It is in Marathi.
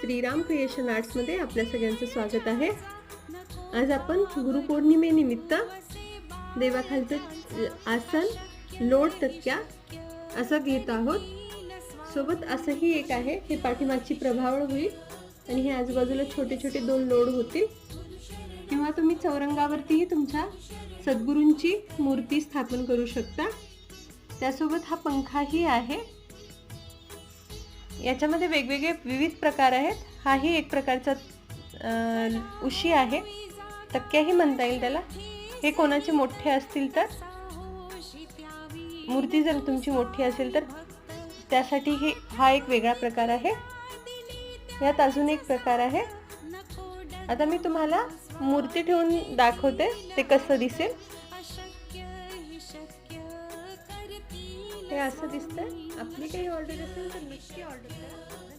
श्रीराम क्रिएशन आर्ट्समध्ये आपल्या सगळ्यांचं स्वागत आहे. आज आपण गुरुपौर्णिमेनिमित्त देवाखालचं आसन लोड तक्क्या असं घेत आहोत. सोबत असंही एक आहे हे पाठीमागची प्रभावळ होईल आणि हे आजूबाजूला छोटे छोटे दोन लोड होतील. किंवा तुम्ही चौरंगावरतीही तुमच्या सद्गुरूंची मूर्ती स्थापन करू शकता. त्यासोबत हा पंखाही आहे. याच्यामध्ये वेगवेगळे विविध प्रकार आहेत. हाही एक प्रकारचा उशी आहे. तक्क्याही म्हणता येईल त्याला. हे कोणाचे मोठे असतील तर? मूर्ती जर तुमची मोठी असेल तर? त्यासाठी हे हा एक वेगळा प्रकार आहे. यात अजून एक प्रकार आहे. आता मी तुम्हाला मूर्ती ठेवून दाखवते. ते कसं दिसेल? हे असं दिसतंय? आपली काही ऑर्डर असेल तर नक्की ऑर्डर करा.